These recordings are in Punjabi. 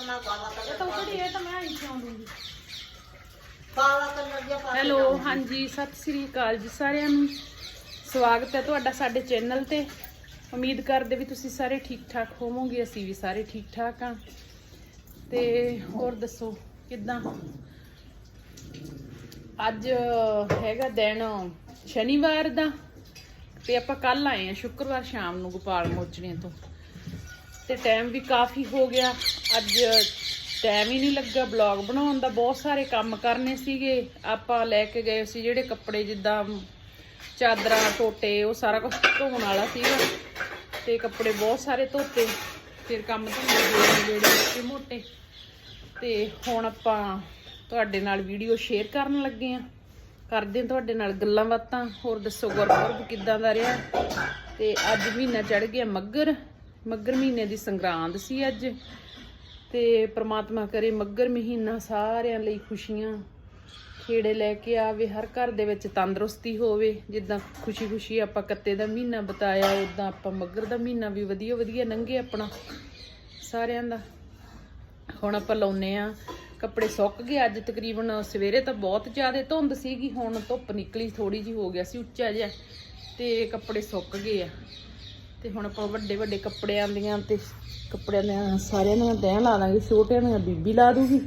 ਤਾਂ ਇਹ ਤਾਂ ਮੈਂ ਹੀ ਹੈਲੋ। ਹਾਂਜੀ ਸਤਿ ਸ੍ਰੀ ਅਕਾਲ ਜੀ ਸਾਰਿਆਂ ਨੂੰ। ਸਵਾਗਤ ਹੈ ਤੁਹਾਡਾ ਸਾਡੇ ਚੈਨਲ ਤੇ। ਉਮੀਦ ਕਰਦੇ ਵੀ ਤੁਸੀਂ ਸਾਰੇ ਠੀਕ ਠਾਕ ਹੋਵੋਗੇ ਅਸੀਂ ਵੀ ਸਾਰੇ ਠੀਕ ਠਾਕ ਆ ਤੇ ਹੋਰ ਦੱਸੋ ਕਿੱਦਾਂ? ਅੱਜ ਹੈਗਾ ਦਿਨ ਸ਼ਨੀਵਾਰ ਦਾ ਤੇ ਆਪਾਂ ਕੱਲ ਆਏ ਆ ਸ਼ੁੱਕਰਵਾਰ ਸ਼ਾਮ ਨੂੰ ਗੋਪਾਲ ਮੋਚਣੇ ਤੋਂ। ਤੇ ਟਾਈਮ ਵੀ ਕਾਫੀ ਹੋ ਗਿਆ। ਅੱਜ ਟਾਈਮ ਹੀ ਨਹੀਂ ਲੱਗਾ ਬਲੌਗ ਬਣਾਉਣ ਦਾ। ਬਹੁਤ ਸਾਰੇ ਕੰਮ ਕਰਨੇ ਸੀਗੇ। ਆਪਾਂ ਲੈ ਕੇ ਗਏ ਸੀ ਜਿਹੜੇ ਕੱਪੜੇ ਜਿੱਦਾਂ ਚਾਦਰਾਂ, ਟੋਟੇ, ਉਹ ਸਾਰਾ ਕੁਝ ਧੋਣ ਵਾਲਾ ਸੀਗਾ। ਤੇ ਕੱਪੜੇ ਬਹੁਤ ਸਾਰੇ ਧੋਤੇ। ਫਿਰ ਕੰਮ ਧੰਦੇ ਜਿਹੜੇ ਜਿਹੜੇ ਮੋਟੇ ਤੇ ਹੁਣ ਆਪਾਂ ਤੁਹਾਡੇ ਨਾਲ ਵੀਡੀਓ ਸ਼ੇਅਰ ਕਰਨ ਲੱਗੇ ਆ ਕਰਦੇ ਹਾਂ ਤੁਹਾਡੇ ਨਾਲ ਗੱਲਾਂ ਬਾਤਾਂ। ਹੋਰ ਦੱਸੋ, ਗੁਰਪੁਰਬ ਕਿੱਦਾਂ ਦਾ ਰਿਹਾ? ਤੇ ਅੱਜ ਮਹੀਨਾ ਚੜ ਗਿਆ ਮੱਗਰ। ਮੱਗਰ ਮਹੀਨੇ ਦੀ ਸੰਗਰਾਂਦ ਸੀ ਅੱਜ। ਤੇ ਪ੍ਰਮਾਤਮਾ ਕਰੇ ਮੱਗਰ ਮਹੀਨਾ ਸਾਰਿਆਂ ਲਈ ਖੁਸ਼ੀਆਂ। ਖੇੜੇ ਲੈ ਕੇ ਆਵੇ, ਹਰ ਘਰ ਦੇ ਵਿੱਚ ਤੰਦਰੁਸਤੀ ਹੋਵੇ। ਜਿੱਦਾਂ ਖੁਸ਼ੀ-ਖੁਸ਼ੀ ਆਪਾਂ ਕੱਤੇ ਦਾ ਮਹੀਨਾ ਬਤਾਇਆ ਉਦਾਂ ਆਪਾਂ ਮੱਗਰ ਦਾ ਮਹੀਨਾ ਵੀ ਵਧੀਆ ਵਧੀਆ ਲੰਘੇ ਆਪਣਾ ਸਾਰਿਆਂ ਦਾ। ਹੁਣ ਆਪਾਂ ਲਾਉਨੇ ਆ। ਕੱਪੜੇ ਸੁੱਕ ਗਏ ਅੱਜ ਤਕਰੀਬਨ ਸਵੇਰੇ ਤਾਂ ਬਹੁਤ ਜ਼ਿਆਦਾ ਧੁੰਦ ਸੀਗੀ, ਹੁਣ ਧੁੱਪ ਨਿਕਲੀ ਥੋੜੀ ਜੀ ਹੋ ਗਿਆ ਸੀ, ਉੱਚਾ ਜਿਹਾ। ਤੇ ਕੱਪੜੇ ਸੁੱਕ ਗਏ ਆ। ਤੇ ਹੁਣ ਆਪਾਂ ਵੱਡੇ ਵੱਡੇ ਕੱਪੜਿਆਂ ਦੀਆਂ ਤੇ ਕੱਪੜਿਆਂ ਦੀਆਂ ਸਾਰਿਆਂ ਦੀਆਂ ਤੈਅ ਲਾ ਦਾਂਗੇ ਛੋਟਿਆਂ ਦੀਆਂ ਬੀਬੀ ਲਾ ਦੂਗੀ।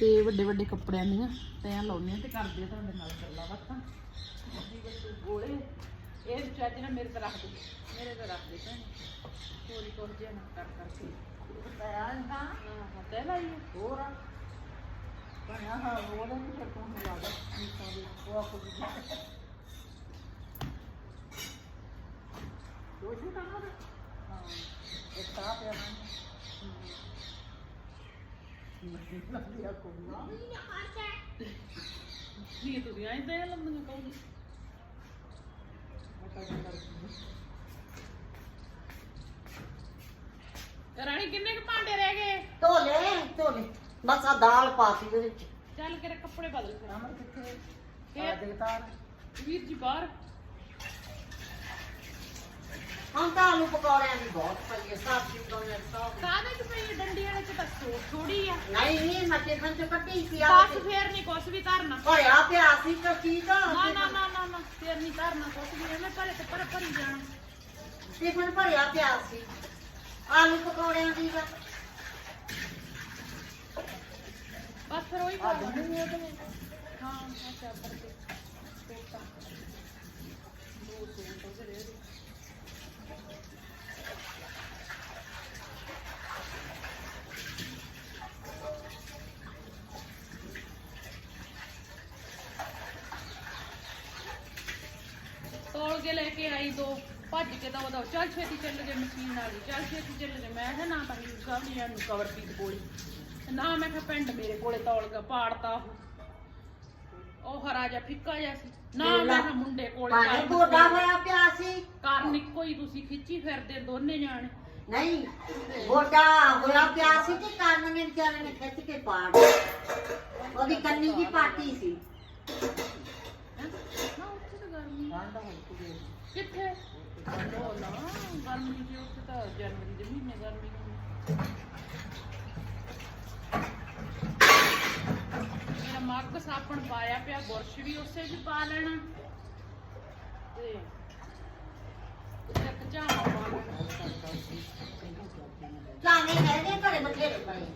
ਤੇ ਵੱਡੇ ਵੱਡੇ ਕੱਪੜਿਆਂ ਦੀਆਂ ਤੈਅ ਲਾਉਣੇ ਆ ਤੇ ਕਰਦੇ ਆ ਤੁਹਾਡੇ ਨਾਲ ਗੱਲਾਂ ਬਾਤਾਂ। ਗੋਲੇ ਇਹ ਚਾਚੀ ਨਾ ਮੇਰੇ ਤੇ ਰੱਖ ਦੇ ਮੇਰੇ ਤੇ ਰੱਖ ਦੇ ਭੈਣ ਚੋਰੀ ਕੋਲ ਜਿਹਾ ਨਾ ਕਰ ਕਰਕੇ। ਤੈਅ ਨਾ ਹਾਂ। ਤੈਅ ਲਾਈਏ ਹੋਰ ਬਣਿਆ ਹਾਂ ਤੂੰ ਉਹ ਆਪ ਦੀ ਦੋ ਸ਼ੂ ਤਾਂ ਨਾ ਹਾਂ ਇੱਕ ਤਾਂ ਪਿਆ ਨਾ ਮੱਕੀ ਨਾ ਲਿਆ ਕੋਨਾ ਨਹੀਂ ਤੁਸੀਂ ਆਏ ਤੈਅ ਲੰਮੀਆਂ ਕਹੋਗੇ ਰਾਣੀ ਕਿੰਨੇ ਕੁ ਭਾਂਡੇ ਰਹਿ ਗਏ ਧੋਲੇ ਧੋਲੇ ਬਸ ਆ ਦਾਲ ਪਾਤੀ ਉਹਦੇ ਵਿੱਚ ਚੱਲ ਕੇ ਕੱਪੜੇ ਬਦਲ ਫਿਰ ਅਮਰ ਕਿੱਥੇ ਇਹ- ਆ ਦੇਤਾਰ ਵੀਰ ਜੀ ਬਾਹਰ ਹਾਂ ਤਾਂ ਆਲੂ ਪਕੌੜਿਆਂ ਦੀ ਬਹੁਤ ਪਈ ਹੈ ਸਬਜ਼ੀ ਬਣਾਉਣੇ ਸਭ ਕਾਹਦੇ ਚ ਪਈ ਹੈ? ਡੰਡੀਆਂ ਵਿੱਚ ਤਾਂ ਸੋ ਥੋੜੀ ਆ। ਨਹੀਂ ਨਹੀਂ ਮੈਂ ਟਿਫਨ ਚ ਕੱਢੀ ਸੀ ਆ ਬਸ ਫੇਰ ਨਹੀਂ ਕੁਛ ਵੀ ਕਰਨਾ ਭਰਿਆ ਪਿਆ ਸੀ ਤਾਂ ਠੀਕ ਆ ਨਾ ਨਾ ਨਾ ਨਾ ਨਾ ਫੇਰ ਨਹੀਂ ਕਰਨਾ ਕੁਛ ਵੀ। ਐਵੇਂ ਭਰੇ ਤੇ ਪਰ ਭਰੀ ਜਾਣਾ। ਟਿਫਨ ਭਰਿਆ ਪਿਆ ਸੀ। ਆਲੂ ਪਕੌੜਿਆਂ ਦੀ ਦਾ ਬਸ ਫਿਰ ਉਹੀ ਦੇਣਾ ਹਾਂ ਅੱਛਾ ਕਰਕੇ ਕੋਟਾ ਦੋ ਸੂਟ ਉਹਦੇ ਰਹਿ ਗਏ। ਤੋਲ ਕੇ ਲੈ ਕੇ ਆਈ ਦੋ ਭੱਜ ਕੇ ਤਾਂ ਉਹਦਾ ਚੱਲ ਛੇਤੀ ਚੱਲ ਜੇ ਮਸ਼ੀਨ ਵਾਲੀ ਚੱਲ ਛੇਤੀ ਚੱਲ ਜੇ। ਮੈਂ ਕਿਹਾ ਨਾ ਤਾਂ ਹੀ ਸਾਹਮਣੇ ਨੂੰ ਕਵਰ ਪੀਤ ਕੋਲੇ। ਨਾ ਮੈਂ ਕਿਹਾ ਪਿੰਡ ਮੇਰੇ ਕੋਲੇ ਤੋਲ ਕੇ ਪਾੜਤਾ ਉਹ। ਉਹ ਹਰਾ ਜਿਹਾ ਫਿੱਕਾ ਜਿਹਾ ਸੀ। ਨਾ ਮੈਂ ਕਿਹਾ ਮੁੰਡੇ ਕੋਲੇ ਪਾਣੀ ਕਰਨ ਗੋਡਾ ਹੋਇਆ ਪਿਆ ਸੀ। ਕਾਰਨ ਇੱਕੋ ਹੀ ਤੁਸੀਂ ਖਿੱਚੀ ਫਿਰਦੇ ਦੋਨੇ ਜਾਣੇ। ਨਹੀਂ ਗੋਡਾ ਹੋਇਆ ਪਿਆ ਸੀ ਤੇ ਕੰਨ ਨੇ ਵਿਚਾਰੇ ਨੇ ਖਿੱਚ ਕੇ ਪਾੜ ਉਹਦੀ ਕੰਨੀ ਦੀ ਪਾਟੀ ਸੀ। ਹੈਂ? ਨਾ ਉੱਥੇ ਤਾਂ ਗਰਮੀ ਕਿੱਥੇ? ਉਹ ਨਾ ਗਰਮੀ ਜੀ ਉੱਥੇ ਤਾਂ ਜਨਵਰੀ ਦੇ ਮਹੀਨੇ ਗਰਮੀ ਹੁੰਦੀ। ਮੇਰਾ ਮੱਗ ਸਾਬਣ ਪਾਇਆ ਪਿਆ, ਬੁਰਸ਼ ਵੀ ਉਸੇ 'ਚ ਪਾ ਲੈਣਾ। ਤੇ ਇੱਕ ਝਾਮਾ ਪਾ ਲੈਣਾ। ਚਾਵੇਂ ਹੈਗੇ ਘਰੇ ਬਥੇਰੇ ਪਏ।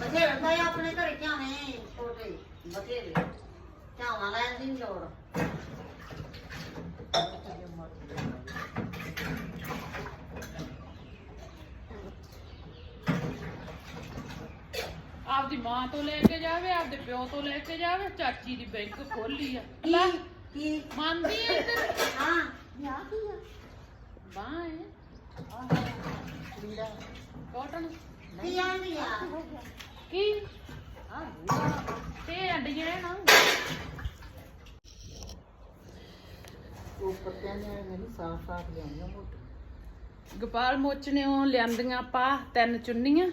ਬਥੇਰੇ ਪਏ ਆਪਣੇ ਘਰੇ ਚਾਵੇਂ ਛੋਟੇ ਬਥੇਰੇ। ਚਾਵਾਂ ਲੈਣ ਦੀ ਲੋੜ। ਆਪਦੀ ਮਾਂ ਤੋਂ ਲੈ ਕੇ ਜਾਵੇ ਆਪਦੇ ਪਿਓ ਤੋਂ ਲੈ ਕੇ ਜਾਵੇ ਚਾਚੀ ਦੀ ਬੈਂਕ ਖੋਲੀ ਆ। ਲੈ ਕੀ? ਕੀ ਮੰਨਦੀ ਐ ਇੱਧਰ? ਹਾਂ ਯਾ ਕੀ ਆ? ਬਾਹ ਹੈ ਲੀੜਾ ਕਾਟਨ? ਕੀ ਆਂਦੀ ਆ? ਕੀ? ਹਾਂ ਤੇ ਅੱਡੀਆਂ ਨਾ ਉਹ ਪੱਤਿਆਂ ਨੇ ਮੈਨੂੰ ਸਾਫ਼ ਸਾਫ਼ ਲਿਆਉਣਾ ਮੋਟ ਗੋਪਾਲ ਮੋਚਣਿਓ ਲਿਆਂਦੀਆਂ ਪਾ ਤਿੰਨ ਚੁੰਨੀਆਂ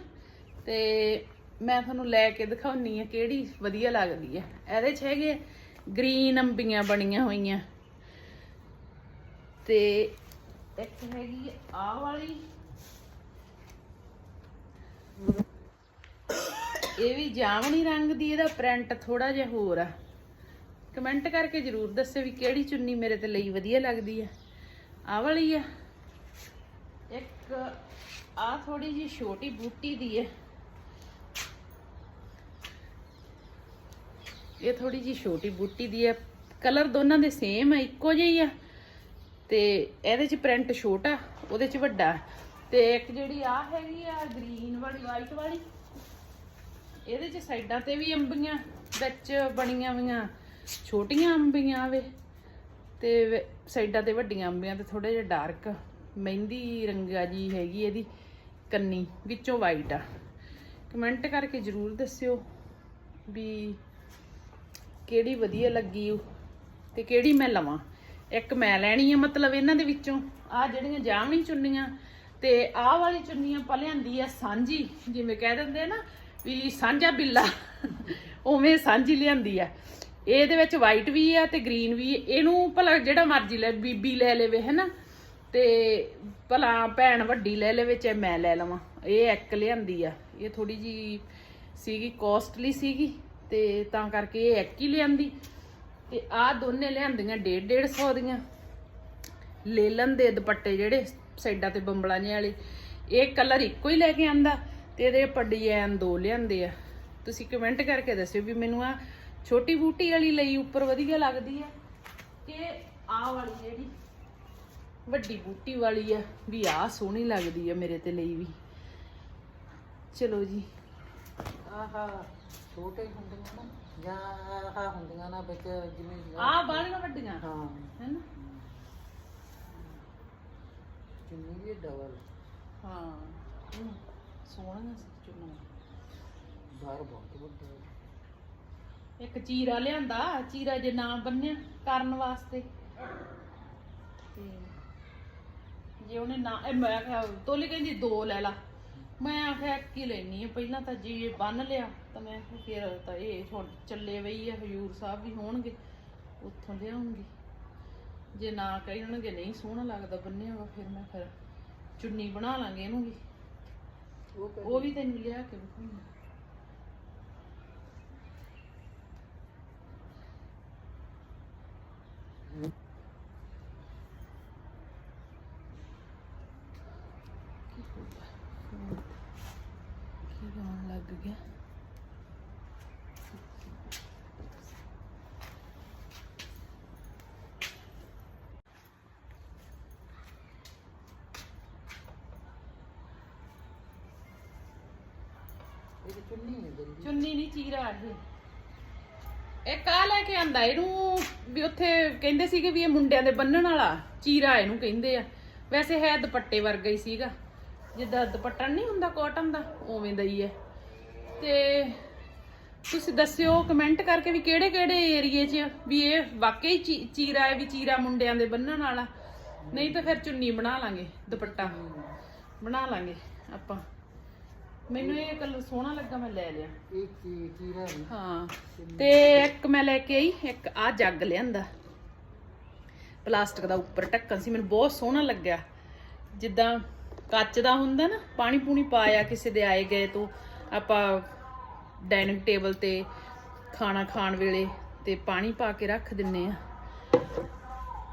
ਤੇ ਮੈਂ ਤੁਹਾਨੂੰ ਲੈ ਕੇ ਦਿਖਾਉਣੀ ਆ ਕਿਹੜੀ ਵਧੀਆ ਲੱਗਦੀ ਆ। ਇਹਦੇ 'ਚ ਹੈਗੇ ਗ੍ਰੀਨ ਅੰਬੀਆਂ ਬਣੀਆਂ ਹੋਈਆਂ। ਤੇ ਇੱਕ ਹੈਗੀ ਆ ਵਾਲੀ। ਇਹ ਵੀ ਜਾਮਣੀ ਰੰਗ ਦੀ, ਇਹਦਾ ਪ੍ਰਿੰਟ ਥੋੜਾ ਜਿਹਾ ਹੋਰ ਆ। ਕਮੈਂਟ ਕਰਕੇ ਜਰੂਰ ਦੱਸਿਓ ਵੀ ਕਿਹੜੀ ਚੁੰਨੀ ਮੇਰੇ ਤੇ ਲਈ ਵਧੀਆ ਲੱਗਦੀ ਆ। ਆਹ ਵਾਲੀ ਆ। ਇੱਕ ਆ ਥੋੜੀ ਜੀ ਛੋਟੀ ਬੂਟੀ ਦੀ ਹੈ ਇਹ ਥੋੜੀ ਜੀ ਛੋਟੀ ਬੂਟੀ ਦੀ ਹੈ। ਕਲਰ ਦੋਨਾਂ ਦੇ ਸੇਮ ਆ, ਇੱਕੋ ਜਿਹੀ ਆ। ਤੇ ਇਹਦੇ ਚ ਪ੍ਰਿੰਟ ਛੋਟਾ, ਉਹਦੇ ਚ ਵੱਡਾ। ਤੇ ਇੱਕ ਜਿਹੜੀ ਆ ਹੈਗੀ ਆ ਗ੍ਰੀਨ ਵਾਲੀ ਵਾਈਟ ਵਾਲੀ, ਇਹਦੇ ਚ ਸਾਈਡਾਂ ਤੇ ਵੀ ਅੰਬੀਆਂ, ਵਿੱਚ ਬਣੀਆਂ ਹੋਈਆਂ ਛੋਟੀਆਂ ਅੰਬੀਆਂ ਵੇ। ਤੇ ਸਾਈਡਾਂ ਤੇ ਵੱਡੀਆਂ ਅੰਬੀਆਂ ਤੇ ਥੋੜਾ ਜਿਹਾ ਡਾਰਕ ਮਹਿੰਦੀ ਰੰਗਾ ਜੀ ਹੈਗੀ ਇਹਦੀ, ਕੰਨੀ, ਵਿੱਚੋਂ ਵਾਈਟ ਆ। ਕਮੈਂਟ ਕਰਕੇ ਜਰੂਰ ਦੱਸਿਓ ਵੀ ਕਿਹੜੀ ਵਧੀਆ ਲੱਗੀ ਉਹ ਤੇ ਕਿਹੜੀ ਮੈਂ ਲਵਾਂ? ਇੱਕ ਮੈਂ ਲੈਣੀ ਆ ਮਤਲਬ ਇਹਨਾਂ ਦੇ ਵਿੱਚੋਂ। ਆ ਜਿਹੜੀਆਂ ਜਾਮਣੀ ਚੁੰਨੀਆਂ ਤੇ ਆਹ ਵਾਲੀ ਚੁੰਨੀਆਂ ਪਾ ਲਿਆਂਦੀ ਆ ਸਾਂਝੀ, ਜਿਵੇਂ ਕਹਿ ਦਿੰਦੇ ਆ ਨਾ ਵੀ ਸਾਂਝਾ ਬਿੱਲਾ, ਉਵੇਂ ਸਾਂਝੀ ਲਿਆਂਦੀ ਆ। ਇਹਦੇ ਵਿੱਚ ਵਾਈਟ ਵੀ ਆ ਤੇ ਗ੍ਰੀਨ ਵੀ, ਇਹਨੂੰ ਭਲਾ ਜਿਹੜਾ ਮਰਜ਼ੀ ਲੈ, ਬੀਬੀ ਲੈ ਲਵੇ, ਹੈਨਾ? ਤੇ ਭਲਾ ਭੈਣ ਵੱਡੀ ਲੈ ਲਵੇ, ਚਾਹੇ ਮੈਂ ਲੈ ਲਵਾਂ। ਇਹ ਇੱਕ ਲਿਆਂਦੀ ਆ। ਇਹ ਥੋੜੀ ਜੀ ਸੀਗੀ ਕੋਸਟਲੀ ਸੀਗੀ। ਤੇ ਤਾਂ ਕਰਕੇ ਇਹ ਇੱਕ ਹੀ ਲਿਆਂਦੀ। ਤੇ ਆਹ ਦੋਨੇ ਲਿਆਂਦੀਆਂ 1.5 150 ਦੀਆਂ। ਲੇਲਨ ਦੇ ਦੁਪੱਟੇ ਜਿਹੜੇ ਸਾਈਡਾਂ ਤੇ ਬੰਬਲਾਂ ਜਿਹੇ ਵਾਲੇ। ਇਹ ਕਲਰ ਇੱਕੋ ਹੀ ਲੈ ਕੇ ਆਂਦਾ ਤੇ ਇਹਦੇ ਆਪਾਂ ਡਿਜ਼ਾਈਨ ਦੋ ਲਿਆਂਦੇ ਆ। ਤੁਸੀਂ ਕਮੈਂਟ ਕਰਕੇ ਦੱਸਿਓ ਵੀ ਮੈਨੂੰ ਆ ਛੋਟੀ ਬੂਟੀ ਵਾਲੀ ਲਈ ਉੱਪਰ ਵਧੀਆ ਲੱਗਦੀ ਆ ਕਿ ਆਹ ਵਾਲੀ ਜਿਹੜੀ ਵੱਡੀ ਬੂਟੀ ਵਾਲੀ ਆ, ਵੀ ਆਹ ਸੋਹਣੀ ਲੱਗਦੀ ਆ ਮੇਰੇ ਤੇ ਲਈ ਵੀ। ਚਲੋ ਜੀ, ਆਹਾ। ਛੋਟੇ ਹੁੰਦੀਆਂ ਨਾ ਜਾਂ ਆਹ ਹੁੰਦੀਆਂ ਨਾ ਵਿੱਚ ਜਿਵੇਂ ਆਹ ਬਾਲੀਆਂ ਵੱਡੀਆਂ ਹਾਂ। ਹੈਨਾ ਚੁੰਨੀ ਵੀ ਡਬਲ ਹਾਂ ਹਮ, ਸੋਹਣੀਆਂ ਸੀ ਚੁੰਨੀਆਂ। ਬਾਹਰ ਬਹੁਤ ਵੱਡਾ ਹੈ। ਇੱਕ ਚੀਰਾ ਲਿਆਂਦਾ ਚੀਰਾ ਜੇ ਨਾ ਬੰਨਿਆ ਕਰਨ ਵਾਸਤੇ। ਤੇ ਜੇ ਉਹਨੇ ਨਾ ਇਹ ਮੈਂ ਕਿਹਾ ਤੋਲੀ ਕਹਿੰਦੀ ਦੋ ਲੈ ਲਾ। ਮੈਂ ਆਖਿਆ ਇੱਕ ਹੀ ਲੈਣੀ ਆ ਪਹਿਲਾਂ ਤਾਂ ਜੇ ਬੰਨ ਲਿਆ ਤਾਂ ਮੈਂ ਕਿਹਾ ਫਿਰ ਤਾਂ ਇਹ ਹੁਣ ਚੱਲੇ ਵਈ ਆ ਹਜੂਰ ਸਾਹਿਬ ਵੀ ਹੋਣਗੇ ਉੱਥੋਂ ਲਿਆਉਂਗੀ ਜੇ ਨਾ ਕਹਿਣਗੇ ਨਹੀਂ ਸੋਹਣਾ ਲੱਗਦਾ ਬੰਨਿਆ ਵਾ ਫਿਰ ਮੈਂ ਫਿਰ ਚੁੰਨੀ ਬਣਾ ਲਾਂਗੇ ਇਹਨੂੰ ਵੀ। ਉਹ ਵੀ ਤੈਨੂੰ ਲਿਆ ਕੇ ਵਿਖਾਉਂਗੀ ਹੋ ਗਿਆ ਫੋਨ ਕੀ ਗਾਉਣ ਲੱਗ ਗਿਆ ਇਹ ਤਾਂ ਚੁੰਨੀ ਹੈ ਜਲਦੀ ਚੁੰਨੀ ਨਹੀਂ, ਚੀਰਾ ਇਹ। ਇਹ ਕਾ ਲੈ ਕੇ ਆਂਦਾ? ਇਹਨੂੰ ਵੀ ਉੱਥੇ ਕਹਿੰਦੇ ਸੀਗੇ ਵੀ ਇਹ ਮੁੰਡਿਆਂ ਦੇ ਬੰਨਣ ਵਾਲਾ। ਚੀਰਾ ਇਹਨੂੰ ਕਹਿੰਦੇ ਆ। ਵੈਸੇ ਹੈ ਦੁਪੱਟੇ ਵਰਗਾ ਹੀ ਸੀਗਾ। ਜਿੱਦਾਂ ਦੁਪੱਟਾ ਨਹੀਂ ਹੁੰਦਾ ਕਾਟਨ ਦਾ, ਉਵੇਂ ਦਾ ਹੀ ਹੈ। ਤੇ ਤੁਸੀਂ ਦੱਸਿਓ ਕਮੈਂਟ ਕਰਕੇ ਵੀ ਕਿਹੜੇ ਕਿਹੜੇ ਏਰੀਏ 'ਚ ਵੀ ਇਹ ਵਾਕਈ ਚੀ- ਚੀਰਾ ਹੈ ਵੀ ਚੀਰਾ ਮੁੰਡਿਆਂ ਦੇ ਬੰਨਣ ਵਾਲਾ। ਨਹੀਂ ਤਾਂ ਫਿਰ ਚੁੰਨੀ ਬਣਾ ਲਾਂਗੇ, ਦੁਪੱਟਾ। ਬਣਾ ਲਾਂਗੇ ਆਪਾਂ। ਮੈਨੂੰ ਇਹ ਕਲਰ ਸੋਹਣਾ ਲੱਗਾ ਮੈਂ ਲੈ ਲਿਆ। ਇਹ ਚੀ ਚੀਰਾ ਨਹੀਂ ਹਾਂ। ਤੇ ਇੱਕ ਮੈਂ ਲੈ ਕੇ ਆਈ ਇੱਕ ਆ ਜੱਗ ਲਿਆਂਦਾ। ਪਲਾਸਟਿਕ ਦਾ ਉੱਪਰ ਢੱਕਣ ਸੀ ਮੈਨੂੰ ਬਹੁਤ ਸੋਹਣਾ ਲੱਗਿਆ। ਜਿੱਦਾਂ ਕੱਚ ਦਾ ਹੁੰਦਾ ਨਾ ਪਾਣੀ ਪੂਣੀ ਪਾਇਆ ਕਿਸੇ ਦੇ ਆਏ ਗਏ ਤੋਂ ਆਪਾਂ ਡਾਈਨਿੰਗ ਟੇਬਲ ਤੇ ਖਾਣਾ ਖਾਣ ਵੇਲੇ ਤੇ ਪਾਣੀ ਪਾ ਕੇ ਰੱਖ ਦਿੰਨੇ ਆ।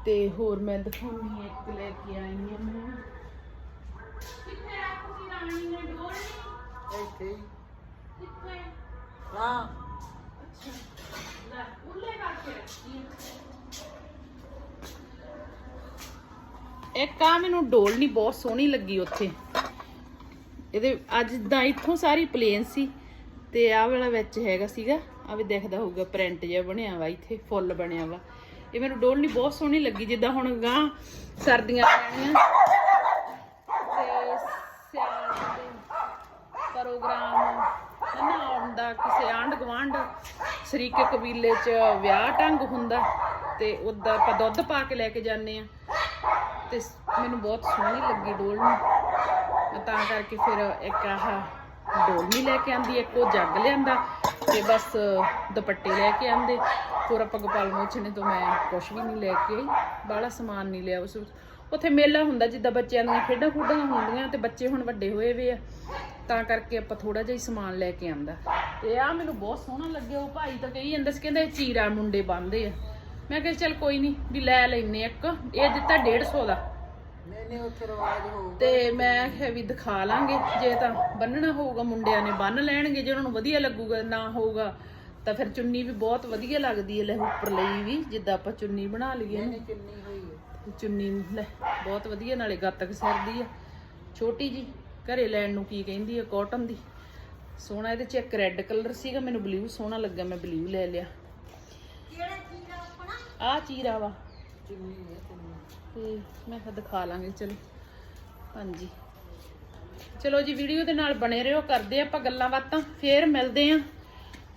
ਤੇ ਹੋਰ ਮੈਂ ਦਿਖਾਉਣੀ ਇੱਕ ਲੈ ਕੇ ਆਈ ਆ ਮੈਂ ਕਿੱਥੇ ਆ ਤੁਸੀਂ ਰਾਣੀ ਨੇ ਡੋਰ ਇੱਥੇ ਹੀ। ਕਿੱਥੇ? ਹਾਂ। ਲੈ ਉੱਲੇ ਕਰਕੇ ਰੱਖੀ ਇੱਕ ਆ ਮੈਨੂੰ ਡੋਲ ਨਹੀਂ ਬਹੁਤ ਸੋਹਣੀ ਲੱਗੀ ਉੱਥੇ। ਇਹਦੇ ਅੱਜ ਦਾ ਇੱਥੋਂ ਸਾਰੀ ਪਲੇਨ ਸੀ ਤੇ ਆਹ ਵਾਲਾ ਵਿੱਚ ਹੈਗਾ ਸੀਗਾ। ਆ ਵੀ ਦਿਖਦਾ ਹੋਊਗਾ ਪ੍ਰਿੰਟ ਜਿਹਾ ਬਣਿਆ ਵਾ ਇੱਥੇ ਫੁੱਲ ਬਣਿਆ ਵਾ। ਇਹ ਮੈਨੂੰ ਡੋਲ ਨਹੀਂ ਬਹੁਤ ਸੋਹਣੀ ਲੱਗੀ। ਜਿੱਦਾਂ ਹੁਣ ਗਾਂ ਸਰਦੀਆਂ ਆਣੀਆਂ ਤੇ ਹਨਾ ਕਿਸੇ ਆਂਢ ਗੁਆਂਢ ਸ਼ਰੀਕੇ ਕਬੀਲੇ 'ਚ ਵਿਆਹ ਢੰਗ ਹੁੰਦਾ ਤੇ ਉਦਾਂ ਆਪਾਂ ਦੁੱਧ ਪਾ ਕੇ ਲੈ ਕੇ ਜਾਂਦੇ ਆ ਤੇ ਮੈਨੂੰ ਬਹੁਤ ਸੋਹਣੀ ਲੱਗੀ ਡੋਲ ਤਾਂ ਕਰਕੇ ਫਿਰ ਇੱਕ ਆਹ ਡੋਲਣੀ ਲੈ ਕੇ ਆਂਦੀ, ਇੱਕ ਉਹ ਜੱਗ ਲਿਆਂਦਾ ਤੇ ਬਸ ਦੁਪੱਟੇ ਲੈ ਕੇ ਆਂਦੇ। ਹੋਰ ਆਪਾਂ ਗੋਪਾਲ ਮੋਚਨੇ ਤੋਂ ਮੈਂ ਕੁਛ ਵੀ ਨਹੀਂ ਲੈ ਕੇ ਆਈ, ਬਾਹਲਾ ਸਮਾਨ ਨਹੀਂ ਲਿਆ ਉਸ ਉੱਥੇ ਮੇਲਾ ਹੁੰਦਾ ਜਿੱਦਾਂ ਬੱਚਿਆਂ ਦੀਆਂ ਖੇਡਾਂ ਖੂਡਾਂ ਹੁੰਦੀਆਂ ਤੇ ਬੱਚੇ ਹੁਣ ਵੱਡੇ ਹੋਏ ਵੇ ਆ। ਤਾਂ ਕਰਕੇ ਆਪਾਂ ਥੋੜਾ ਜਿਹਾ ਹੀ ਸਮਾਨ ਲੈ ਕੇ ਆਂਦਾ। ਤੇ ਆ ਮੈਨੂੰ ਬਹੁਤ ਸੋਹਣਾ ਲੱਗਿਆ ਉਹ ਭਾਈ ਤਾਂ ਕਹੀ ਜਾਂਦਾ ਸੀ ਕਹਿੰਦਾ ਇਹ ਚੀਰਾ ਮੁੰਡੇ ਬੰਨਦੇ ਆ। ਮੈਂ ਕਿਹਾ ਚੱਲ ਕੋਈ ਨਹੀਂ ਵੀ ਲੈ ਲੈਨੇ ਇੱਕ ਇਹ ਦਿੱਤਾ 150 ਦਾ। ਨਹੀਂ ਨਹੀਂ ਉੱਥੇ ਰਿਵਾਜ ਹੋਊਗਾ। ਤੇ ਮੈਂ ਕਿਹਾ ਵੀ ਦਿਖਾ ਲਾਂਗੇ ਜੇ ਤਾਂ ਬੰਨਣਾ ਹੋਊਗਾ ਮੁੰਡਿਆਂ ਨੇ ਬੰਨ ਲੈਣਗੇ ਜੇ ਉਹਨਾਂ ਨੂੰ ਵਧੀਆ ਲੱਗੂਗਾ ਨਾ ਹੋਊਗਾ ਤਾਂ ਫਿਰ ਚੁੰਨੀ ਵੀ ਬਹੁਤ ਵਧੀਆ ਲੱਗਦੀ ਹੈ ਲੈ ਉੱਪਰ ਲਈ ਵੀ ਜਿੱਦਾਂ ਆਪਾਂ ਚੁੰਨੀ ਬਣਾ ਲਈਏ। ਨਹੀਂ ਚੁੰਨੀ ਹੋਈ ਹੈ। ਚੁੰਨੀ ਲੈ ਬਹੁਤ ਵਧੀਆ ਨਾਲੇ ਗੱਤਕ ਸਿਰ ਦੀ ਆ ਛੋਟੀ ਜੀ। ਘਰੇ ਲੈਣ ਨੂੰ ਕੀ ਕਹਿੰਦੀ ਆ ਕਾਟਨ ਦੀ? ਸੋਹਣਾ ਇਹਦੇ ਚ ਇੱਕ ਰੈੱਡ ਕਲਰ ਸੀਗਾ ਮੈਨੂੰ ਬਲੂ ਸੋਹਣਾ ਲੱਗਾ ਮੈਂ ਬਲੂ ਲੈ ਲਿਆ। ਆ ਆਪਣਾ? ਆ ਚੀਰਾ ਵਾ। ਹੈ ਤੇ ਮੈਂ ਕਿਹਾ ਦਿਖਾ ਲਾਂਗੇ ਚਲੋ। ਹਾਂਜੀ। ਚਲੋ ਜੀ ਵੀਡੀਓ ਦੇ ਨਾਲ ਬਣੇ ਰਹੋ ਕਰਦੇ ਆਪਾਂ ਗੱਲਾਂ ਬਾਤਾਂ ਫੇਰ ਮਿਲਦੇ ਆਂ।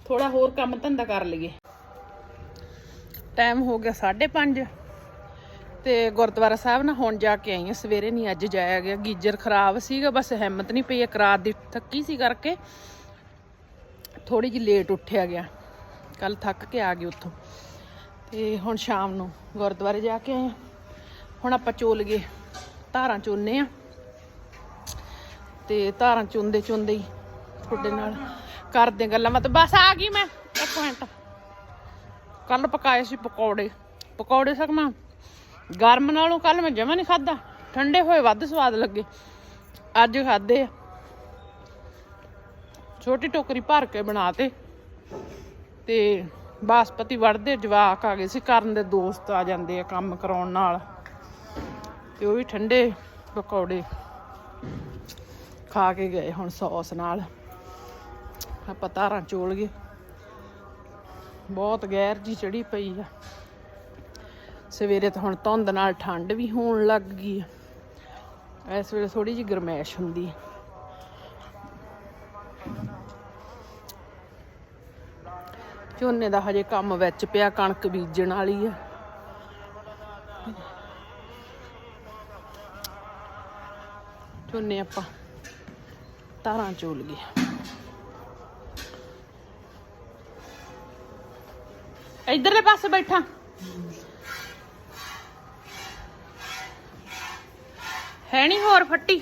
ਥੋੜਾ ਹੋਰ ਕੰਮ ਧੰਦਾ ਕਰ ਲਈਏ। ਟਾਈਮ ਹੋ ਗਿਆ 5:30 ਤੇ ਗੁਰਦੁਆਰਾ ਸਾਹਿਬ ਨਾ ਹੁਣ ਜਾ ਕੇ ਆਈ ਆ, ਸਵੇਰੇ ਨਹੀਂ ਅੱਜ ਜਾਇਆ ਗਿਆ, ਗੀਜਰ ਖਰਾਬ ਸੀਗਾ, ਬਸ ਹਿੰਮਤ ਨਹੀਂ ਪਈ, ਇੱਕ ਰਾਤ ਦੀ ਥੱਕੀ ਸੀ ਕਰਕੇ ਥੋੜੀ ਜਿਹੀ ਲੇਟ ਉੱਠਿਆ ਗਿਆ। ਕੱਲ ਥੱਕ ਕੇ ਆ ਗਏ ਉੱਥੋਂ। ਤੇ ਹੁਣ ਸ਼ਾਮ ਨੂੰ ਗੁਰਦੁਆਰੇ ਜਾ ਕੇ ਆਏ ਆ। ਹੁਣ ਆਪਾਂ ਚੋਲ ਗਏ, ਧਾਰਾਂ ਚੋਨੇ ਆ। ਤੇ ਧਾਰਾਂ ਚੁੰਦੇ ਚੁੰਦੇ ਹੀ ਤੁਹਾਡੇ ਨਾਲ ਕਰਦੇ ਗੱਲਾਂ। ਮਤ ਬਸ ਆ ਗਈ ਮੈਂ, ਇੱਕ ਮਿੰਟ। ਕੱਲ ਪਕਾਏ ਸੀ ਪਕੌੜੇ। ਪਕੌੜੇ ਸਕਮਾ ਗਰਮ ਨਾਲੋਂ ਕੱਲ ਮੈਂ ਜਮਾ ਨਹੀਂ ਖਾਦਾ ਠੰਡੇ ਹੋਏ ਵੱਧ ਸਵਾਦ ਲੱਗੇ। ਅੱਜ ਖਾਦੇ ਆ। ਛੋਟੀ ਟੋਕਰੀ ਭਰ ਕੇ ਬਣਾਤੇ ਤੇ। ਬਾਸਪਤੀ ਵੜਦੇ ਜਵਾਕ ਆ ਗਏ ਸੀ, ਕਰਨ ਦੇ ਦੋਸਤ ਆ ਜਾਂਦੇ ਆ ਕੰਮ ਕਰਾਉਣ ਨਾਲ। ਤੇ ਉਹ ਵੀ ਠੰਡੇ ਪਕੌੜੇ ਖਾ ਕੇ ਗਏ ਹੁਣ ਸੌਸ ਨਾਲ। ਆਪਾਂ ਧਾਰਾਂ ਚੋਲ ਗਏ। ਬਹੁਤ ਗੈਰ ਜੀ ਚੜੀ ਪਈ ਆ। ਸਵੇਰੇ ਤਾਂ ਹੁਣ ਧੁੰਦ ਨਾਲ ਠੰਡ ਵੀ ਹੋਣ ਲੱਗ ਗਈ ਆ। ਇਸ ਵੇਲੇ ਥੋੜੀ ਜਿਹੀ ਗਰਮੈਸ਼ ਹੁੰਦੀ ਹੈ ਝੋਨੇ ਦਾ ਹਜੇ ਕੰਮ ਵਿੱਚ ਪਿਆ, ਕਣਕ ਬੀਜਣ ਵਾਲੀ ਆ। ਝੋਨੇ ਆਪਾਂ ਤਾਰਾਂ ਚੋਲ ਗਏ। ਇਧਰਲੇ ਪਾਸੇ ਬੈਠਾ। ਹੈ ਨਹੀਂ ਹੋਰ ਫੱਟੀ?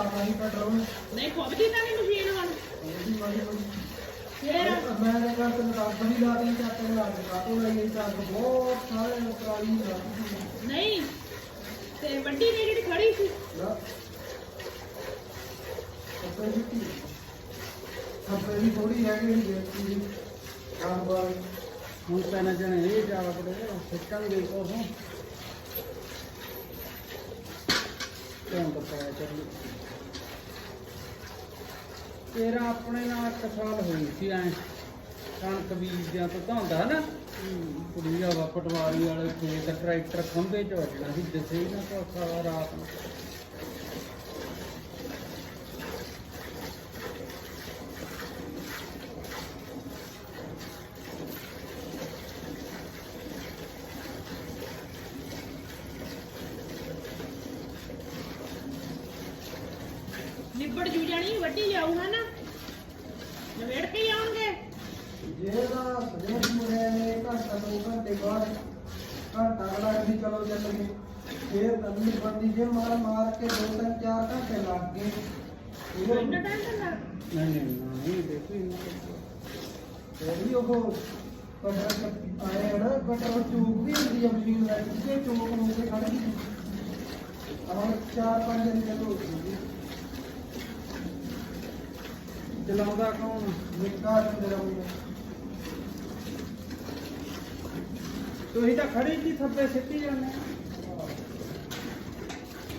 ਪਹਿਲਾਂ ਲਾ ਨਹੀਂ ਪੈਟਰੋਲ ਨਹੀਂ ਖੁੱਬਦੀ ਤਾਂ ਨਹੀਂ ਮਸ਼ੀਨ ਹੁਣ ਇਹਦੀ ਵਾਰੀ ਹੋਈ ਫੇਰ ਮੈਂ ਤਾਂ ਕਰ ਤੈਨੂੰ ਦੱਸ ਵੀ ਲਾ ਦੀ ਚੱਕ ਲਾ ਕੇ ਕਾਟੋ ਲਈ ਤਾਂ ਬਹੁਤ ਸਾਰੇ ਉਤਰਾਲੀ ਲਾ ਦਿੱਤੀ ਨਹੀਂ ਤੇ ਵੱਡੀ ਨੇ ਜਿਹੜੀ ਖੜੀ ਸੀ। ਲਾ ਖੱਬੇ ਸਿੱਧੀ ਖੱਬੇ ਦੀ ਥੋੜੀ ਰਹਿ ਗਈ ਜਿਹੜੀ ਦੇਖੀ ਕਾਰ ਬਾਰ। ਹੁਣ ਪੈਣਾ ਜਣੇ ਇਹ ਜਾਵਾ ਪੜੇ ਸਿੱਕਾਂਗੇ ਕੋਲ ਕਿਉਂ ਬਤਾਇਆ ਚੱਲੀ। ਤੇਰਾ ਆਪਣੇ ਨਾਲ ਇੱਕ ਸਾਲ ਹੋਈ ਸੀ ਐ। ਕਣਕ ਬੀਜਦਿਆਂ ਤੋਂ ਧਾਂਦਾ ਨਾ ਕੁੜੀ ਆ ਪਟਵਾਰੀ ਵਾਲੇ ਖੇਤ, ਟਰੈਕਟਰ ਖੰਭੇ ਚ ਵੱਜਣਾ ਸੀ ਦਿਸੇ ਹੀ ਨਾ ਤੋਂ ਸਾਰਾ ਰਾਤ ਨੂੰ। ਨਿਬੜ ਜੂ ਜਾਣੀ ਵੱਡੀ ਲਿਆਊ ਹੈ ਨਾ ਨਵੇੜ ਕੇ ਹੀ ਆਉਣਗੇ ਜਿਹੜਾ ਸਜਣ ਮੁਰੇ ਨੇ ਘੰਟਾ ਦੋ ਘੰਟੇ ਬਾਅਦ ਘੰਟਾ ਅਗਲਾ ਵੀ ਚਲੋ ਚੱਲ ਗਏ ਫੇਰ ਨਵੀਂ ਬੰਦੀ ਜੇ ਮਾਰ ਮਾਰ ਕੇ ਦੋ ਤਿੰਨ ਚਾਰ ਘੰਟੇ ਲੱਗ ਗਏ ਇਹ ਇੰਨਾ ਟਾਈਮ ਲੱਗਦਾ ਨਹੀਂ ਨਹੀਂ ਨਹੀਂ ਦੇਖੋ ਇਹ ਵੀ ਉਹ ਕਟਰ ਆਏ ਨਾ ਕਟਰ ਚੂਕ ਵੀ ਹੁੰਦੀ ਆ ਮਸ਼ੀਨ ਲੈ ਕੇ ਚੂਕ ਨੂੰ ਤੇ ਖੜ ਗਈ? ਆਹ ਚਾਰ ਪੰਜ ਦਿਨ ਤੇ ਹੋ ਗਈ। ਚਲਾਉਂਦਾ ਕੌਣ? ਨਿੱਕਾ ਮੇਰਾ ਮੁੰਡਾ। ਤੁਸੀਂ ਤਾਂ ਖੜੀ ਸੀ ਥੱਪੇ ਸਿੱਟੀ ਜਾਂਦੇ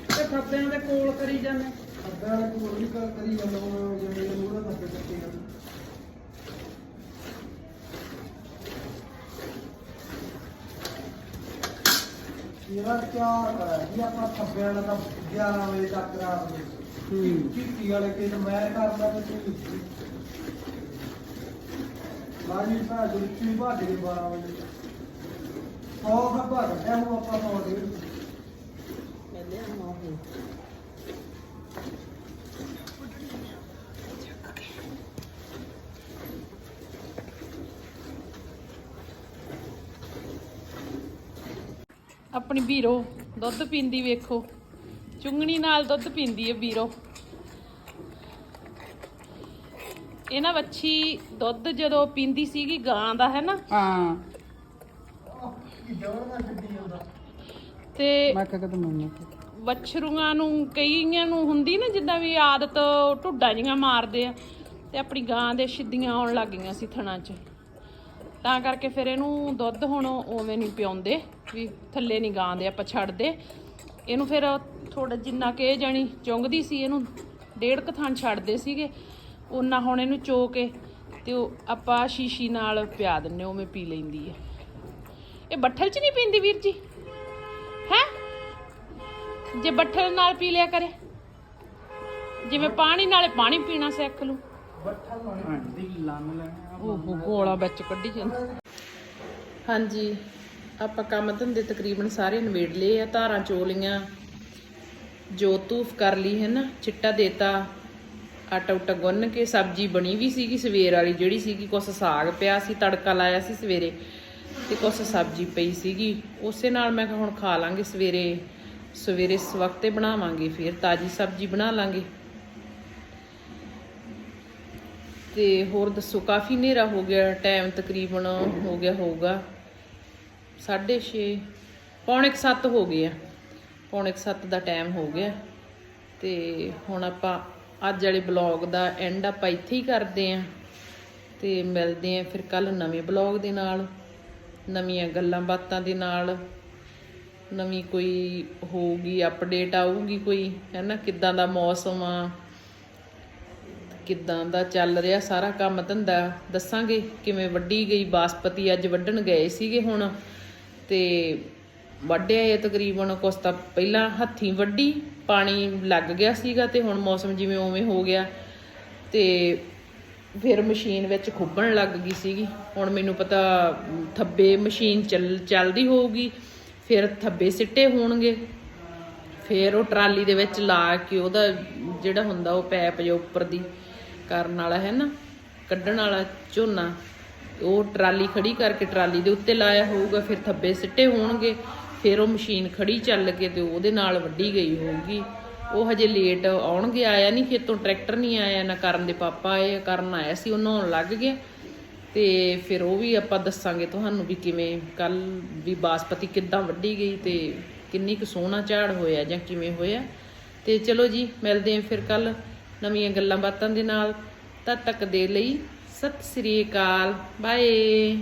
ਤੇ ਥੱਪਿਆਂ ਦੇ ਕੋਲ ਕਰੀ ਜਾਂਦੇ ਥੱਪਿਆਂ ਦੇ ਕੋਲ ਵੀ ਕਰ ਕਰੀ ਜਾਂਦਾ ਹੁਣ ਮੂਹਰੇ ਥੱਪੇ ਕੱਟੇ ਜਾਂਦੇ ਤੇਰਾ ਚਾਰ ਹੈ ਜੀ ਆਪਾਂ ਖੱਬੇ ਵਾਲਾ ਤਾਂ 11 ਵਜੇ ਤੱਕ ਰਾਤ ਨੂੰ ਹੂੰ। ਚਿੱਟੀ ਵਾਲੇ ਕੇ ਮੈਂ ਕਰਦਾ ਤੇ ਤੂੰ ਲਾਜੀ ਭਾ ਜੁੱਤੀ ਭੱਜ ਗਏ 12 ਵਜੇ ਸੌ ਖੱਬਾ ਕੱਢਿਆ ਹੁਣ ਆਪਾਂ ਸੌ ਡੇਢ ਪਹਿਲੇ ਆ ਉਹ ਆਪਣੀ ਵੀਰੋ ਦੁੱਧ ਪੀਂਦੀ ਵੇਖੋ। ਚੁੰਗਣੀ ਨਾਲ ਦੁੱਧ ਪੀਂਦੀ ਹੈ ਵੀਰੋ। ਇਹ ਨਾ ਵੱਛੀ ਦੁੱਧ ਜਦੋਂ ਪੀਂਦੀ ਸੀਗੀ ਗਾਂ ਦਾ ਹੈ ਨਾ? ਹਾਂ। ਮੈਂ ਤੇ ਕਿਹਾ ਕਿ ਮੈਨੂੰ ਵੱਛਰੂਆਂ ਨੂੰ ਕਈਆਂ ਨੂੰ ਹੁੰਦੀ ਨਾ ਜਿੱਦਾਂ ਵੀ ਆਦਤ ਢੁੱਡਾਂ ਜੀਆਂ ਮਾਰਦੇ ਆ। ਤੇ ਆਪਣੀ ਗਾਂ ਦੇ ਛਿੱਦੀਆਂ ਆਉਣ ਲੱਗ ਗਈਆਂ ਸੀ ਥਣਾ 'ਚ। ਤਾਂ ਕਰਕੇ ਫਿਰ ਇਹਨੂੰ ਦੁੱਧ ਹੁਣ ਉਵੇਂ ਨਹੀਂ ਪਿਆਉਂਦੇ ਵੀ ਥੱਲੇ ਨਹੀਂ ਗਾਂ ਦੇ ਆਪਾਂ ਛੱਡਦੇ। ਇਹਨੂੰ ਫਿਰ ਥੋੜਾ ਜਿੰਨਾ ਕਿ ਇਹ ਜਾਣੀ ਚੁੰਗਦੀ ਸੀ ਇਹਨੂੰ ਡੇਢ ਕੁ ਥਾਂ ਛੱਡਦੇ ਸੀਗੇ। ਉਹਨਾਂ ਹੁਣ ਇਹਨੂੰ ਚੋ ਕੇ ਤੇ ਉਹ ਆਪਾਂ ਸ਼ੀਸ਼ੀ ਨਾਲ ਪਿਆ ਦਿੰਨੇ ਉਵੇਂ ਪੀ ਲੈਂਦੀ ਹੈ ਇਹ ਬੱਠਲ 'ਚ ਨਹੀਂ ਪੀਂਦੀ ਵੀਰ ਜੀ? ਹੈ? ਜੇ ਬੱਠਲ ਨਾਲ ਪੀ ਲਿਆ ਕਰੇ। ਜਿਵੇਂ ਪਾਣੀ ਨਾਲੇ ਪਾਣੀ ਪੀਣਾ ਸਿੱਖ ਲੂ ਬੱਠਲ ਨਾਲ ਦੀ ਲੰਨ ਲੈਣਾ। ਉਹ ਗੋਲਾ ਵਿੱਚ ਕੱਢੀ ਜਾਂਦਾ। ਹਾਂਜੀ, ਆਪਾਂ ਕੰਮ ਧੰਦੇ ਤਕਰੀਬਨ ਸਾਰੇ ਨਵੇੜ ਲਏ ਆ, ਧਾਰਾਂ ਚੋਲੀਆਂ ਜੋ ਤੂਫ ਕਰ ਲਈ ਹੈ ਨਾ, ਚਿੱਟਾ ਦੇਤਾ, ਆਟਾ ਉਟਾ ਗੁੰਨ ਕੇ, ਸਬਜ਼ੀ ਬਣੀ ਵੀ ਸੀਗੀ ਸਵੇਰ ਵਾਲੀ, ਜਿਹੜੀ ਸੀਗੀ ਕੁਛ ਸਾਗ ਪਿਆ ਸੀ, ਤੜਕਾ ਲਾਇਆ ਸੀ ਸਵੇਰੇ, ਤੇ ਕੁਛ ਸਬਜ਼ੀ ਪਈ ਸੀਗੀ। ਉਸੇ ਨਾਲ ਮੈਂ ਹੁਣ ਖਾ ਲਾਂਗੇ ਸਵੇਰੇ ਸਵੇਰੇ ਇਸ ਵਕਤੇ ਬਣਾਵਾਂਗੇ, ਫਿਰ ਤਾਜੀ ਸਬਜ਼ੀ ਬਣਾ ਲਾਂਗੇ। ਤੇ ਹੋਰ ਦੱਸੋ, ਕਾਫੀ ਹਨੇਰਾ ਹੋ ਗਿਆ ਟਾਈਮ ਤਕਰੀਬਨ ਹੋ ਗਿਆ ਹੋਊਗਾ। 6:30 ਪੌਣੇ 7 ਹੋ ਗਏ ਆ। ਪੌਣੇ 7 ਦਾ ਟਾਈਮ ਹੋ ਗਿਆ। ਤੇ ਹੁਣ ਆਪਾਂ ਅੱਜ ਵਾਲੇ ਬਲੌਗ ਦਾ ਐਂਡ ਆਪਾਂ ਇੱਥੇ ਹੀ ਕਰਦੇ ਆਂ। ਤੇ ਮਿਲਦੇ ਆਂ ਫਿਰ ਕੱਲ ਨਵੇਂ ਬਲੌਗ ਦੇ ਨਾਲ, ਨਵੀਆਂ ਗੱਲਾਂ ਬਾਤਾਂ ਦੇ ਨਾਲ। ਨਵੀਂ ਕੋਈ ਹੋਊਗੀ ਅਪਡੇਟ ਆਊਗੀ ਕੋਈ, ਹੈ ਨਾ? ਕਿੱਦਾਂ ਦਾ ਮੌਸਮ ਆ? ਕਿੱਦਾਂ ਦਾ ਚੱਲ ਰਿਹਾ ਸਾਰਾ ਕੰਮ ਧੰਦਾ ਦੱਸਾਂਗੇ ਕਿਵੇਂ ਵੱਢੀ ਗਈ, ਬਾਸਪਤੀ ਅੱਜ ਵੱਢਣ ਗਏ ਸੀਗੇ ਹੁਣ। ਤੇ ਵੱਢਿਆ ਇਹ ਤਕਰੀਬਨ ਕੁਛ ਤਾਂ ਪਹਿਲਾਂ ਹੱਥੀਂ ਵੱਢੀ, ਪਾਣੀ ਲੱਗ ਗਿਆ ਸੀਗਾ ਤੇ ਹੁਣ ਮੌਸਮ ਜਿਵੇਂ ਉਵੇਂ ਹੋ ਗਿਆ। ਤੇ ਫਿਰ ਮਸ਼ੀਨ ਵਿੱਚ ਖੁੱਬਣ ਲੱਗ ਗਈ ਸੀਗੀ। ਹੁਣ ਮੈਨੂੰ ਪਤਾ ਥੱਬੇ ਮਸ਼ੀਨ ਚੱਲ, ਚੱਲਦੀ ਹੋਊਗੀ, ਫਿਰ ਥੱਬੇ ਸਿੱਟੇ ਹੋਣਗੇ। ਫਿਰ ਉਹ ਟਰਾਲੀ ਦੇ ਵਿੱਚ ਲਾ ਕੇ ਉਹਦਾ ਜਿਹੜਾ ਹੁੰਦਾ ਉਹ ਪੈਪ ਜੋ ਉੱਪਰ ਦੀ ਕਰਨ ਵਾਲਾ ਹੈ ਨਾ, ਕੱਢਣ ਵਾਲਾ ਝੋਨਾ, ਉਹ ਟਰਾਲੀ ਖੜੀ ਕਰਕੇ ਟਰਾਲੀ ਦੇ ਉੱਤੇ ਲਾਇਆ ਹੋਊਗਾ, ਫਿਰ ਥੱਬੇ ਸਿੱਟੇ ਹੋਣਗੇ, ਫਿਰ ਉਹ ਮਸ਼ੀਨ ਖੜੀ ਚੱਲ ਕੇ ਤੇ ਉਹਦੇ ਨਾਲ ਵੱਢੀ ਗਈ ਹੋਊਗੀ। ਉਹ ਹਜੇ ਲੇਟ ਆਉਣਗੇ, ਆਇਆ ਨਹੀਂ ਖੇਤੋਂ ਟਰੈਕਟਰ ਨਹੀਂ ਆਇਆ, ਨਾ ਕਰਨ ਦੇ ਪਾਪਾ ਆਏ, ਕਰਨ ਆਇਆ ਸੀ ਉਹ ਨਹਾਉਣ ਲੱਗ ਗਿਆ। ਤੇ ਫਿਰ ਉਹ ਵੀ ਆਪਾਂ ਦੱਸਾਂਗੇ ਤੁਹਾਨੂੰ ਵੀ ਕਿਵੇਂ ਕੱਲ ਵੀ ਬਾਸਪਤੀ ਕਿੱਦਾਂ ਵੱਢੀ ਗਈ ਤੇ ਕਿੰਨੀ ਕੁ ਸੋਹਣਾ ਝਾੜ ਹੋਇਆ ਜਾਂ ਕਿਵੇਂ ਹੋਇਆ। ਤੇ ਚਲੋ ਜੀ, ਮਿਲਦੇ ਆਂ ਫਿਰ ਕੱਲ ਨਵੀਆਂ ਗੱਲਾਂ ਬਾਤਾਂ ਦੇ ਨਾਲ ਤਦ ਤੱਕ ਦੇ ਲਈ ਸਤਿ ਸ੍ਰੀ ਅਕਾਲ। ਬਾਏ।